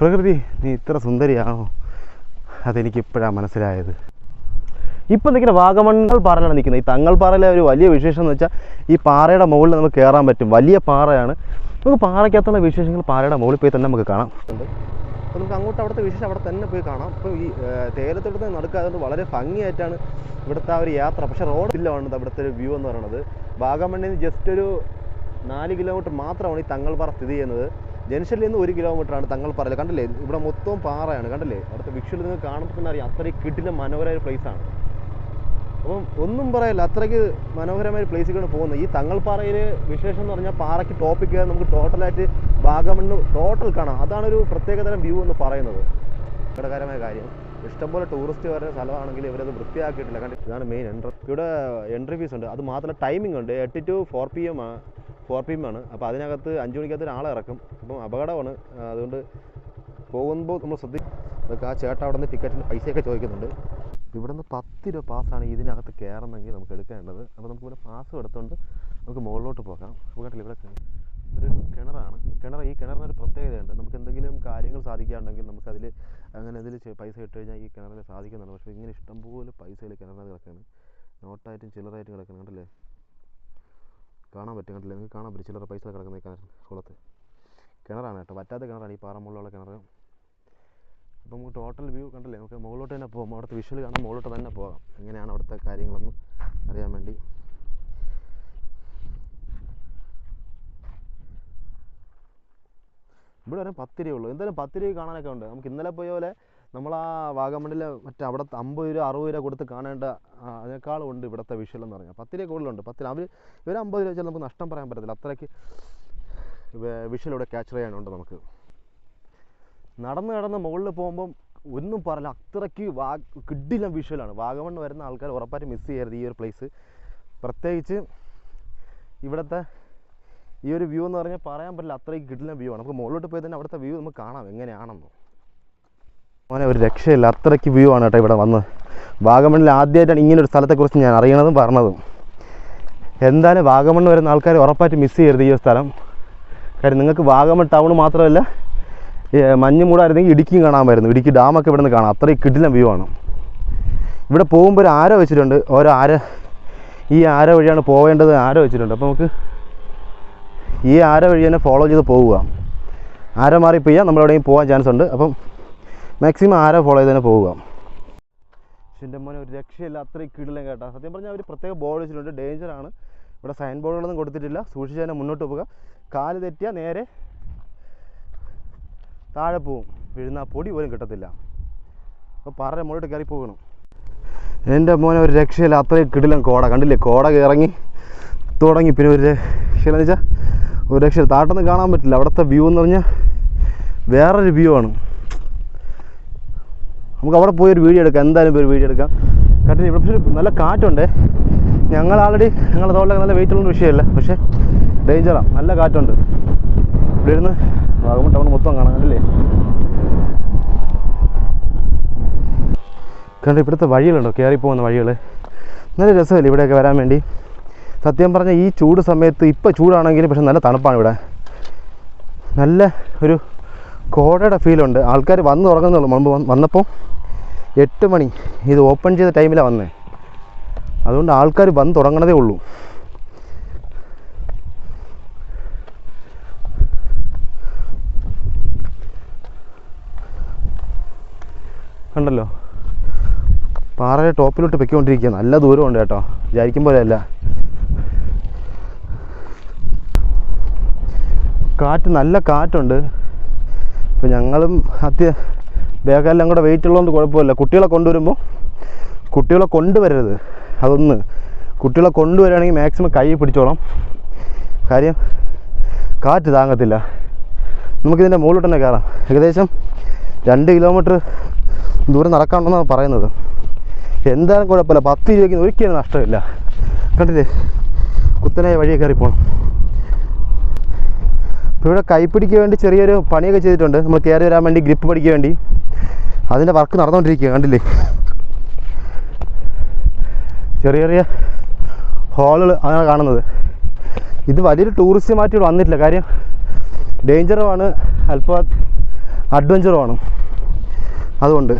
പ്രകൃതി നീ ഇത്ര സുന്ദരിയാണോ? അതെനിക്ക് ഇപ്പോഴാണ് മനസ്സിലായത്. ഇപ്പം നിൽക്കുന്ന വാഗമണ്ണൽ പാറയിലാണ് നിൽക്കുന്നത്. ഈ തങ്ങൾ പാറയിലെ ഒരു വലിയ വിശേഷം എന്ന് വെച്ചാൽ ഈ പാറയുടെ മുകളിൽ നമുക്ക് കയറാൻ പറ്റും. വലിയ പാറയാണ്. നമുക്ക് പാറയ്ക്കകത്തുള്ള വിശേഷങ്ങൾ പാറയുടെ മുകളിൽ പോയി തന്നെ നമുക്ക് കാണാം. അപ്പോൾ നമുക്ക് അങ്ങോട്ട് അവിടുത്തെ വിശേഷം അവിടെ തന്നെ പോയി കാണാം. അപ്പോൾ ഈ തേയിലത്തോട്ടത്ത് നടക്കാതുകൊണ്ട് വളരെ ഭംഗിയായിട്ടാണ് ഇവിടുത്തെ ആ ഒരു യാത്ര. പക്ഷേ റോഡ് ഇല്ലാണ് അവിടുത്തെ ഒരു വ്യൂ എന്ന് പറയുന്നത്. വാഗമണ്ണിൽ നിന്ന് ജസ്റ്റ് ഒരു നാല് കിലോമീറ്റർ മാത്രമാണ് ഈ തങ്ങൾപ്പാറ സ്ഥിതി ചെയ്യുന്നത്. ജംഗ്ഷനിൽ നിന്ന് ഒരു കിലോമീറ്ററാണ് തങ്ങൾപ്പാറയിൽ കണ്ടില്ലേ? ഇവിടെ മൊത്തം പാറയാണ്. കണ്ടില്ലേ? അവിടുത്തെ വിക്ഷുവിൽ നിന്ന് കാണുമ്പോൾ തന്നെ അറിയാം. അത്രയും കിട്ടിലെ മനോഹരമായ ആണ്. അപ്പം ഒന്നും പറയല്ല അത്രയ്ക്ക് മനോഹരമായ പ്ലേസിലാണ് പോകുന്നത്. ഈ തങ്ങൾപ്പാറയിൽ വിശേഷം എന്ന് പറഞ്ഞാൽ പാറയ്ക്ക് ടോപ്പിൽ കയറി നമുക്ക് ടോട്ടലായിട്ട് ഭാഗമണ്ണ് ടോട്ടൽ കാണാം. അതാണ് ഒരു പ്രത്യേകതരം വ്യൂ എന്ന് പറയുന്നത്. സങ്കടകരമായ കാര്യം. ഇഷ്ടംപോലെ ടൂറിസ്റ്റ് വരുന്ന സ്ഥലമാണെങ്കിൽ ഇവരത് വൃത്തിയാക്കിയിട്ടില്ല. കണ്ടി ഇതാണ് മെയിൻ എൻട്രി ഇവിടെ എൻട്രി ഫീസ് ഉണ്ട്. അത് മാത്രമല്ല ടൈമിംഗ് ഉണ്ട്. എട്ട് to four P M four P M ആണ് അപ്പോൾ അതിനകത്ത് അഞ്ച് മണിക്കകത്ത് ഒരാളെ ഇറക്കും. അപ്പം അപകടമാണ്. അതുകൊണ്ട് പോകുമ്പോൾ നമ്മൾ ശ്രദ്ധിക്കും അതൊക്കെ ആ ചേട്ടൻ അവിടെ നിന്ന് ടിക്കറ്റിന് പൈസയൊക്കെ ചോദിക്കുന്നുണ്ട്. ഇവിടെ നിന്ന് പത്ത് രൂപ പാസ്സാണ് ഇതിനകത്ത് കയറണമെങ്കിൽ നമുക്ക് എടുക്കേണ്ടത്. അപ്പോൾ നമുക്ക് ഇവിടെ പാസ് എടുത്തുകൊണ്ട് നമുക്ക് മുകളിലോട്ട് പോകാം. അപ്പോൾ ഇവിടെ ഒരു കിണറാണ്. കിണർ ഈ കിണറിന് ഒരു പ്രത്യേകതയുണ്ട്. നമുക്ക് എന്തെങ്കിലും കാര്യങ്ങൾ സാധിക്കാനുണ്ടെങ്കിൽ നമുക്കതിൽ അങ്ങനെ ഇതിൽ പൈസ ഇട്ട് കഴിഞ്ഞാൽ ഈ കിണറിൽ സാധിക്കുന്നുണ്ട് പക്ഷേ ഇങ്ങനെ ഇഷ്ടംപോലെ പൈസയിൽ കിണറിനകത്ത് കിടക്കുകയാണ് നോട്ടായിട്ടും ചില്ലറായിട്ടും കിടക്കണം. കണ്ടില്ലേ? കാണാൻ പറ്റും. നിങ്ങൾക്ക് കാണാൻ പറ്റും. ചില്ലറ പൈസ കിടക്കുന്ന ഈ കിണർ കുളത്ത്. കിണറാണ് കേട്ടോ. വറ്റാത്ത കിണറാണ് ഈ പാറമുള്ളിലുള്ള കിണർ അപ്പോൾ നമുക്ക് ടോട്ടൽ വ്യൂ കണ്ടല്ലേ? നമുക്ക് മുകളിലോട്ട് തന്നെ പോകാം അവിടുത്തെ വിഷ്വൽ കാണാൻ മുകളിലോട്ട് തന്നെ പോകാം. എങ്ങനെയാണ് അവിടുത്തെ കാര്യങ്ങളൊന്നും അറിയാൻ വേണ്ടി. ഇവിടെ വരെ പത്ത് രൂപയുള്ളൂ എന്തായാലും പത്ത് രൂപ കാണാനൊക്കെ ഉണ്ട്. നമുക്ക് ഇന്നലെ പോയ പോലെ നമ്മൾ ആ വാഗമണ്ണിലെ മറ്റേ അവിടെ അമ്പത് രൂപ അറുപത് രൂപ കൊടുത്ത് കാണേണ്ട അതിനേക്കാളും ഉണ്ട് ഇവിടുത്തെ വിഷ്വൽ എന്ന് പറഞ്ഞാൽ പത്ത് രൂപ കൂടുതലുണ്ട്. പത്ത് അവർ ഇവർ അമ്പത് രൂപ വെച്ചാൽ നമുക്ക് നഷ്ടം പറയാൻ പറ്റത്തില്ല. അത്രയ്ക്ക് വിഷ്വൽ ഇവിടെ ക്യാച്ചർ ചെയ്യാനുണ്ട് നമുക്ക്. നടന്ന് നടന്ന് മുകളിൽ പോകുമ്പം ഒന്നും പറയില്ല. അത്രയ്ക്ക് വാ കിഡില വിഷ്വലാണ്. വാഗമണ്ണ് വരുന്ന ആൾക്കാർ ഉറപ്പായിട്ട് മിസ് ചെയ്യരുത് ഈ ഒരു പ്ലേസ് പ്രത്യേകിച്ച് ഇവിടുത്തെ ഈ ഒരു വ്യൂ എന്ന് പറഞ്ഞാൽ പറയാൻ പറ്റില്ല. അത്രയ്ക്ക് കിഡില വ്യൂ ആണ്. നമുക്ക് മുകളിലോട്ട് പോയി തന്നെ അവിടുത്തെ വ്യൂ നമുക്ക് കാണാം. എങ്ങനെയാണെന്ന്. മോനെ ഒരു രക്ഷയില്ല. അത്രയ്ക്ക് വ്യൂ ആണ് കേട്ടോ ഇവിടെ വന്ന് വാഗമണ്ണിൽ ആദ്യമായിട്ടാണ് ഇങ്ങനൊരു സ്ഥലത്തെക്കുറിച്ച് ഞാൻ അറിയണതും പറഞ്ഞതും. എന്തായാലും വാഗമണ്ണ് വരുന്ന ആൾക്കാർ ഉറപ്പായിട്ട് മിസ് ചെയ്യരുത് ഈ സ്ഥലം. കാര്യം നിങ്ങൾക്ക് വാഗമൺ ടൗൺ മാത്രമല്ല മഞ്ഞ് മൂടായിരുന്നെങ്കിൽ ഇടുക്കിയും കാണാമായിരുന്നു. ഇടുക്കി ഡാമൊക്കെ ഇവിടെ നിന്ന് കാണാം. അത്രയും കിടിലം വ്യൂ ആണ്. ഇവിടെ പോകുമ്പോൾ ഒരു ആരോ വെച്ചിട്ടുണ്ട്? ഓരോ ആര ഈ ആര വഴിയാണ് പോകേണ്ടത് ആരോ വെച്ചിട്ടുണ്ട്? അപ്പോൾ നമുക്ക് ഈ ആര വഴി തന്നെ ഫോളോ ചെയ്ത് പോവുക. ആര മാറി പെയ്യാൽ നമ്മളെവിടെയും പോകാൻ ചാൻസ് ഉണ്ട്. അപ്പം മാക്സിമം ആരെ ഫോളോ ചെയ്ത് തന്നെ പോവുക? എന്റെ മോനെ ഒരു രക്ഷയില്ല. അത്രയും കിടിലം കേട്ടോ. സത്യം പറഞ്ഞാൽ അവർ പ്രത്യേക ബോർഡ് വെച്ചിട്ടുണ്ട്. ഡേഞ്ചറാണ് ഇവിടെ സൈൻ ബോർഡുകളൊന്നും കൊടുത്തിട്ടില്ല. സൂക്ഷിച്ച് തന്നെ മുന്നോട്ട് പോവുക. കാൽ തെറ്റിയാൽ നേരെ താഴെ പോവും. വീഴുന്ന പൊടി പോലും കിട്ടത്തില്ല. അപ്പോൾ പറ മുകളിലോട്ട് കയറി പോകണം. എന്റെ മോനെ ഒരു രക്ഷയില്ല. അത്രയും കിടിലം കോട. കണ്ടില്ലേ? കോട ഇറങ്ങി തുടങ്ങി. പിന്നെ ഒരു രക്ഷയില്ലെന്ന് വെച്ചാൽ ഒരു രക്ഷ താട്ടൊന്നും കാണാൻ പറ്റില്ല. അവിടുത്തെ വ്യൂ എന്ന് പറഞ്ഞാൽ വേറൊരു വ്യൂ ആണ്. നമുക്ക് അവിടെ പോയി ഒരു വീഡിയോ എടുക്കാം. എന്തായാലും പോയി ഒരു വീഡിയോ എടുക്കാം. കാരണം ഇവിടെ പക്ഷേ നല്ല കാറ്റുണ്ട്. ഞങ്ങൾ ആൾറെഡി ഞങ്ങളുടെ തോട്ടിലൊക്കെ നല്ല വെയിറ്റ് ഉള്ള വിഷയമല്ല. പക്ഷേ ഡേഞ്ചറാണ് നല്ല കാറ്റുണ്ട്. ഇവിടെ ഇരുന്ന് വാഗമൺ ടൗൺ മൊത്തം കാണാം. കണ്ടില്ലേ? കാരണം ഇവിടുത്തെ വഴികളുണ്ടോ? കയറി പോകുന്ന വഴികൾ നല്ല രസമല്ലേ ഇവിടെയൊക്കെ വരാൻ വേണ്ടി. സത്യം പറഞ്ഞാൽ ഈ ചൂട് സമയത്ത് ഇപ്പോൾ ചൂടാണെങ്കിലും പക്ഷെ നല്ല തണുപ്പാണ് ഇവിടെ. നല്ല ഒരു കോടയുടെ ഫീലുണ്ട് ആൾക്കാർ വന്ന് തുടങ്ങുന്നുള്ളൂ മുമ്പ് വന്നപ്പോൾ എട്ട് മണി. ഇത് ഓപ്പൺ ചെയ്ത ടൈമിലാണ് വന്നേ. അതുകൊണ്ട് ആൾക്കാർ വന്ന് തുടങ്ങണതേ ഉള്ളൂ. കണ്ടല്ലോ? പാറയുടെ ടോപ്പിലോട്ട് പൊയ്ക്കൊണ്ടിരിക്കുക നല്ല ദൂരമുണ്ട് കേട്ടോ. വിചാരിക്കും പോലെയല്ല. കാറ്റ് നല്ല കാറ്റുണ്ട്. ഇപ്പം ഞങ്ങളും അത്യ ബാഗെല്ലാം കൂടെ വെയിറ്റ് ഉള്ളതുകൊണ്ട് കുഴപ്പമില്ല. കുട്ടികളെ കൊണ്ടുവരുമ്പോൾ കുട്ടികളെ കൊണ്ടുവരരുത്. അതൊന്ന് കുട്ടികളെ കൊണ്ടുവരികയാണെങ്കിൽ മാക്സിമം കൈ പിടിച്ചോളാം. കാര്യം കാറ്റ് താങ്ങത്തില്ല. നമുക്കിതിന്റെ മുകളിലോട്ട് തന്നെ കയറാം. ഏകദേശം രണ്ട് കിലോമീറ്റർ ദൂരം നടക്കാനുണ്ടെന്നാണ് പറയുന്നത്. എന്തായാലും കുഴപ്പമില്ല. പത്ത് രൂപയ്ക്ക് ഒരിക്കലും നഷ്ടമില്ല. കണ്ടില്ലേ? കുത്തനായ വഴിയെ കയറി പോകണം ഇപ്പോൾ ഇവിടെ കൈപ്പിടിക്ക് വേണ്ടി ചെറിയൊരു പണിയൊക്കെ ചെയ്തിട്ടുണ്ട്. നമ്മൾ കയറി വരാൻ വേണ്ടി ഗ്രിപ്പ് പഠിക്കാൻ വേണ്ടി. അതിന്റെ വർക്ക് നടന്നുകൊണ്ടിരിക്കുക കണ്ടില്ലേ? ചെറിയ ചെറിയ ഹോളുകൾ അതാണ് കാണുന്നത്. ഇത് വലിയൊരു ടൂറിസ്റ്റ് മാറ്റി ഇവിടെ വന്നിട്ടില്ല. കാര്യം ഡേഞ്ചറുമാണ് അല്പം അഡ്വഞ്ചറുമാണ് അതുകൊണ്ട്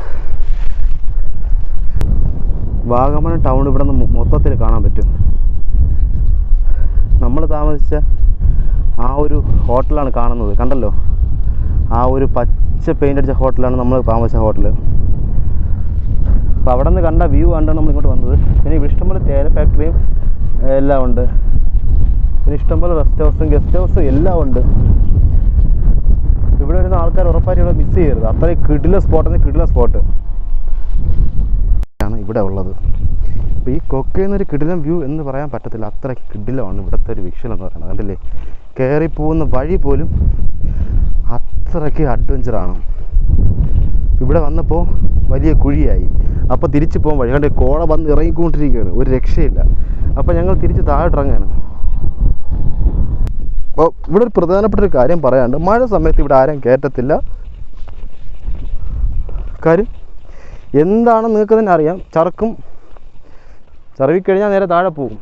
വാഗമൺ ടൗൺ ഇവിടെ നിന്ന് മൊത്തത്തിൽ കാണാൻ പറ്റും. നമ്മൾ താമസിച്ച ആ ഒരു ഹോട്ടലാണ് കാണുന്നത്. കണ്ടല്ലോ? ആ ഒരു പച്ച പെയിന്റ് അടിച്ച ഹോട്ടലാണ് നമ്മൾ താമസിച്ച ഹോട്ടൽ അപ്പോൾ അവിടെ നിന്ന് കണ്ട വ്യൂ കണ്ടാണ് നമ്മൾ ഇങ്ങോട്ട് വന്നത്. പിന്നെ ഇവിടെ ഇഷ്ടംപോലെ തേയില ഫാക്ടറിയും എല്ലാം ഉണ്ട്. പിന്നെ ഇഷ്ടംപോലെ റെസ്റ്റ് ഹൗസും ഗസ്റ്റ് ഹൗസും എല്ലാം ഉണ്ട്. ഇവിടെ വരുന്ന ആൾക്കാർ ഉറപ്പായിട്ട് ഇവിടെ മിസ് ചെയ്യരുത്. അത്രയും കിടില സ്പോട്ടാണ് കിടില സ്പോട്ട് ആണ് ഇവിടെ ഉള്ളത്. അപ്പോൾ ഈ കൊക്കയിൽ നിന്നൊരു കിടിലം വ്യൂ എന്ന് പറയാൻ പറ്റത്തില്ല. അത്ര കിടിലമാണ് ഇവിടുത്തെ ഒരു വിഷൻ എന്ന് പറയുന്നത്. കണ്ടില്ലേ? കയറി പോകുന്ന വഴി പോലും അത്രയ്ക്ക് അഡ്വഞ്ചറാണ് ഇവിടെ വന്നപ്പോൾ വലിയ കുഴിയായി. അപ്പോൾ തിരിച്ചു പോകാൻ വഴി. കണ്ടേ കോള വന്ന് ഇറങ്ങിക്കൊണ്ടിരിക്കുകയാണ്. ഒരു രക്ഷയില്ല. അപ്പോൾ ഞങ്ങൾ തിരിച്ച് താഴോട്ടിറങ്ങുകയാണ് അപ്പോൾ ഇവിടെ ഒരു പ്രധാനപ്പെട്ട ഒരു കാര്യം പറയാണ്ട് മഴ സമയത്ത് ഇവിടെ ആരും കയറ്റത്തില്ല. കാര്യം എന്താണെന്ന് നിങ്ങൾക്ക് തന്നെ അറിയാം. ചറക്കും ചറവിക്കഴിഞ്ഞാൽ നേരെ താഴെ പോകും.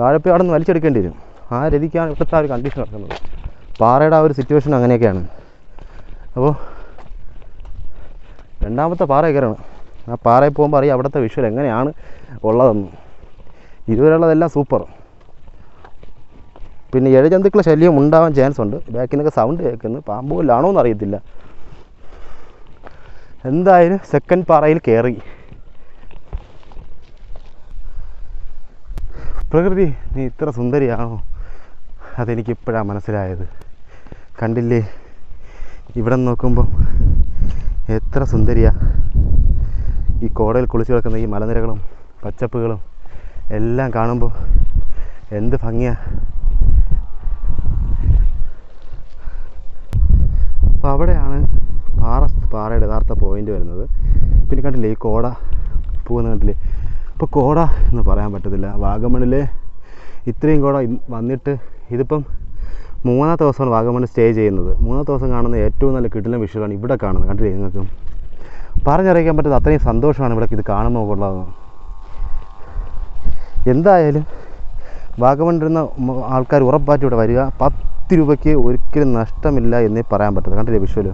താഴെ പോയി അവിടെ നിന്ന് വലിച്ചെടുക്കേണ്ടി വരും. ആ രീതിക്കാണ് ഇപ്പോഴത്തെ ഒരു കണ്ടീഷൻ നടക്കുന്നത്. പാറയുടെ ആ ഒരു സിറ്റുവേഷൻ അങ്ങനെയൊക്കെയാണ്. അപ്പോൾ രണ്ടാമത്തെ പാറ കയറണം. ആ പാറയിൽ പോകുമ്പോൾ അറിയാം അവിടുത്തെ വിഷ്വൽ എങ്ങനെയാണ് ഉള്ളതെന്ന്. ഇതുവരെയുള്ളതെല്ലാം സൂപ്പർ പിന്നെ ഇഴജന്തുക്കളെ ശല്യം ഉണ്ടാവാൻ ചാൻസ് ഉണ്ട്. ബാക്കിൽ നിന്നൊക്കെ സൗണ്ട് കേൾക്കുന്നു പാമ്പ് കൊല്ലാണോ എന്ന് അറിയത്തില്ല. എന്തായാലും സെക്കൻഡ് പാറയിൽ കയറി. പ്രകൃതി നീ ഇത്ര സുന്ദരിയാണോ? അതെനിക്ക് ഇപ്പോഴാണ് മനസ്സിലായത്. കണ്ടില്ലേ? ഇവിടെ നോക്കുമ്പം എത്ര സുന്ദരിയാ. ഈ കോടയിൽ കുളിച്ചു കിടക്കുന്ന ഈ മലനിരകളും പച്ചപ്പുകളും എല്ലാം കാണുമ്പോൾ എന്ത് ഭംഗിയാ. അപ്പോൾ അവിടെയാണ് പാറ പാറയുടെ യഥാർത്ഥ പോയിന്റ് വരുന്നത്. പിന്നെ കണ്ടില്ലേ ഈ കോട പോകുന്ന കണ്ടില്ലേ? ഇപ്പോൾ കോട എന്ന് പറയാൻ പറ്റത്തില്ല. വാഗമണിലെ ഇത്രയും കോട വന്നിട്ട് ഇതിപ്പം മൂന്നാമത്തെ ദിവസമാണ് വാഗമണ് സ്റ്റേ ചെയ്യുന്നത്. മൂന്നാമത്തെ ദിവസം കാണുന്ന ഏറ്റവും നല്ല കിടിലം വിഷയമാണ് ഇവിടെ കാണുന്നത്. കണ്ടില്ലേ നിങ്ങൾക്ക്? പറഞ്ഞറിയിക്കാൻ പറ്റുന്നത് അത്രയും സന്തോഷമാണ് ഇവിടെ ഇത് കാണുമ്പോൾ ഉള്ളത്. എന്തായാലും വാഗമണിരുന്ന ആൾക്കാർ ഉറപ്പായിട്ട് ഇവിടെ വരിക. പത്ത് രൂപയ്ക്ക് ഒരിക്കലും നഷ്ടമില്ല എന്നേ പറയാൻ പറ്റുന്നത് കണ്ടില്ലേ വിഷ്വൽ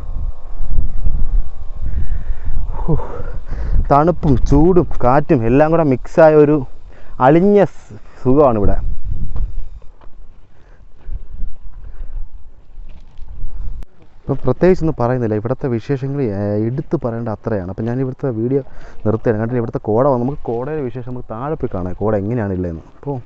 തണുപ്പും ചൂടും കാറ്റും എല്ലാം കൂടെ മിക്സായ ഒരു അളിഞ്ഞ സുഖമാണ് ഇവിടെ. ഇപ്പം പ്രത്യേകിച്ചൊന്നും പറയുന്നില്ല. ഇവിടുത്തെ വിശേഷങ്ങൾ എടുത്ത് പറയേണ്ട അത്രയാണ്. അപ്പം ഞാൻ ഇവിടുത്തെ വീഡിയോ നിർത്തുകയാണ്. കണ്ടില്ല ഇവിടുത്തെ കോട നമുക്ക് കോടയുടെ വിശേഷം നമുക്ക് താഴെ പോയി കാണാം. കോട എങ്ങനെയാണ് ഉള്ളതെന്ന് അപ്പോൾ